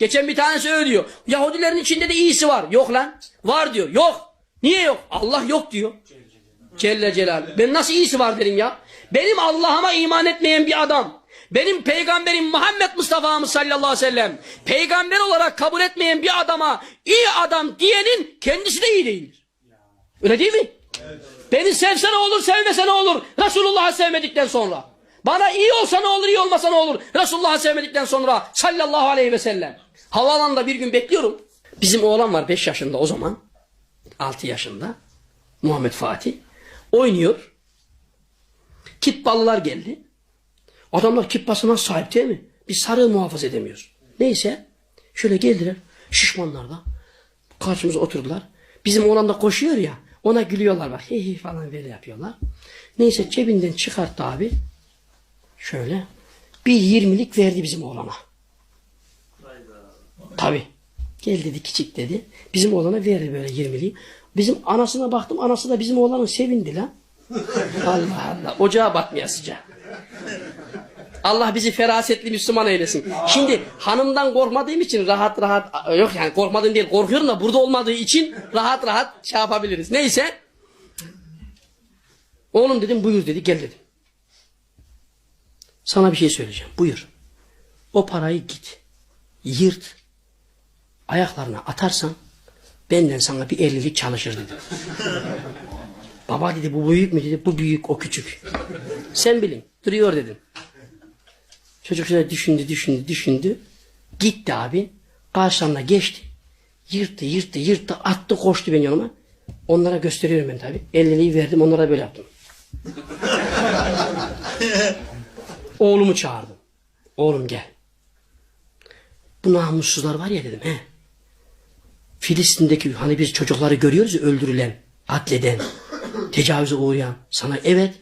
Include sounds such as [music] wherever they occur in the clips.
Geçen bir tanesi öyle diyor. Yahudilerin içinde de iyisi var. Yok lan. Var diyor. Yok. Niye yok? Allah yok diyor. Celle Celal. Ben nasıl iyisi var derim ya. Benim Allah'ıma iman etmeyen bir adam. Benim peygamberim Muhammed Mustafa'mız sallallahu aleyhi ve sellem. Peygamber olarak kabul etmeyen bir adama iyi adam diyenin kendisi de iyi değildir. Öyle değil mi? Beni sevse ne olur, sevmese ne olur? Resulullah'ı sevmedikten sonra. Bana iyi olsa ne olur, iyi olmasa ne olur? Resulullah'ı sevmedikten sonra sallallahu aleyhi ve sellem. Havaalanında bir gün bekliyorum. Bizim oğlan var 5 yaşında o zaman. 6 yaşında. Muhammed Fatih. Oynuyor. Kitballılar geldi. Adamlar kitbasına sahip değil mi? Biz sarığı muhafaza edemiyoruz. Neyse. Şöyle geldiler. Şişmanlar da. Karşımıza oturdular. Bizim oğlan da koşuyor ya. Ona gülüyorlar bak. Hi falan böyle yapıyorlar. Neyse cebinden çıkarttı abi. Şöyle. Bir yirmilik verdi bizim oğlana. Tabi. Gel dedi küçük dedi. Bizim oğlana verdi böyle yirmiliği. Bizim anasına baktım. Anası da bizim oğlanın sevindi lan. [laughs] Allah Allah. Ocağa batmaya sıcak. Allah bizi ferasetli Müslüman eylesin. Şimdi hanımdan korkmadığım için rahat rahat yok yani korkmadığım değil korkuyorum da burada olmadığı için rahat rahat şey yapabiliriz. Neyse. Oğlum dedim buyur dedi gel dedim. Sana bir şey söyleyeceğim. Buyur. O parayı git. Yırt. Ayaklarına atarsan benden sana bir ellilik çalışır dedi. [laughs] Baba dedi bu büyük mü dedi. Bu büyük o küçük. Sen bilin. Duruyor dedim. Çocuk şöyle düşündü düşündü düşündü. Gitti abi. Karşılarına geçti. Yırttı yırttı yırttı attı koştu ben yanıma. Onlara gösteriyorum ben tabi. Elliliği verdim onlara böyle yaptım. [laughs] Oğlumu çağırdım. Oğlum gel. Bu namussuzlar var ya dedim he. Filistin'deki hani biz çocukları görüyoruz ya öldürülen, katleden, [coughs] tecavüze uğrayan. Sana evet.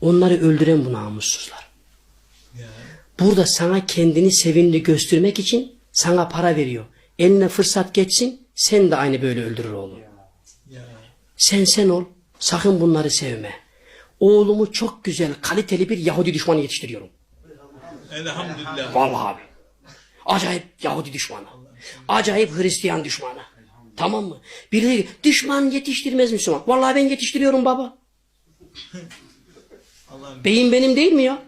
Onları öldüren bu namussuzlar. Burada sana kendini sevimli göstermek için sana para veriyor. Eline fırsat geçsin sen de aynı böyle öldürür oğlum. Sen sen ol. Sakın bunları sevme. Oğlumu çok güzel, kaliteli bir Yahudi düşmanı yetiştiriyorum. Elhamdülillah. Vallahi abi. Acayip Yahudi düşmanı. Acayip Hristiyan düşmanı. Tamam mı? Birileri düşman yetiştirmez Müslüman. Vallahi ben yetiştiriyorum baba. Beyin benim değil mi ya?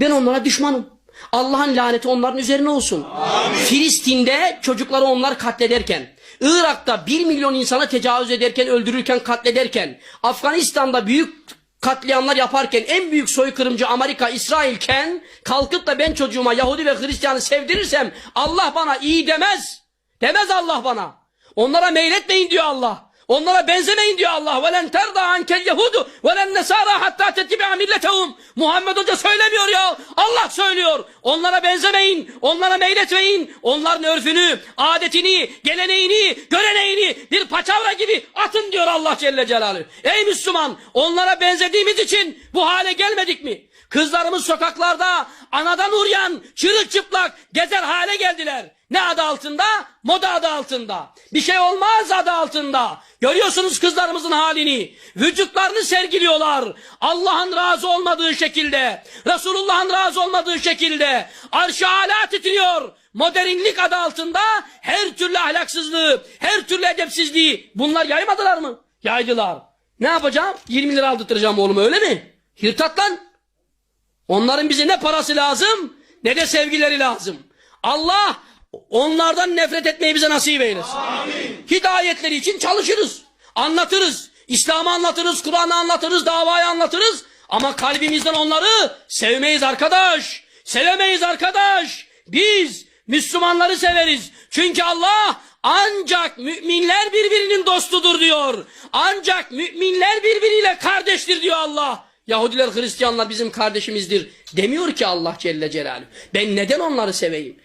Ben onlara düşmanım. Allah'ın laneti onların üzerine olsun. Filistin'de çocukları onlar katlederken, Irak'ta bir milyon insana tecavüz ederken, öldürürken, katlederken, Afganistan'da büyük katliamlar yaparken en büyük soykırımcı Amerika, İsrailken kalkıp da ben çocuğuma Yahudi ve Hristiyanı sevdirirsem Allah bana iyi demez. Demez Allah bana. Onlara meyletmeyin diyor Allah. Onlara benzemeyin diyor Allah. Velen terda ankel yehudu velen nesara hatta tettibi'a milletehum. Muhammed Hoca söylemiyor ya. Allah söylüyor. Onlara benzemeyin. Onlara meyletmeyin. Onların örfünü, adetini, geleneğini, göreneğini bir paçavra gibi atın diyor Allah Celle Celaluhu. Ey Müslüman onlara benzediğimiz için bu hale gelmedik mi? Kızlarımız sokaklarda anadan uryan, çırık çıplak gezer hale geldiler. Ne adı altında? Moda adı altında. Bir şey olmaz adı altında. Görüyorsunuz kızlarımızın halini. Vücutlarını sergiliyorlar. Allah'ın razı olmadığı şekilde. Resulullah'ın razı olmadığı şekilde. Arş-ı ala titriyor. Modernlik adı altında her türlü ahlaksızlığı, her türlü edepsizliği bunlar yaymadılar mı? Yaydılar. Ne yapacağım? 20 lira aldırtacağım oğluma öyle mi? Hırtat lan. Onların bize ne parası lazım ne de sevgileri lazım. Allah onlardan nefret etmeyi bize nasip eylesin. Hidayetleri için çalışırız. Anlatırız. İslam'ı anlatırız, Kur'an'ı anlatırız, davayı anlatırız. Ama kalbimizden onları sevmeyiz arkadaş. Sevemeyiz arkadaş. Biz Müslümanları severiz. Çünkü Allah ancak müminler birbirinin dostudur diyor. Ancak müminler birbiriyle kardeştir diyor Allah. Yahudiler, Hristiyanlar bizim kardeşimizdir demiyor ki Allah Celle Celaluhu. Ben neden onları seveyim?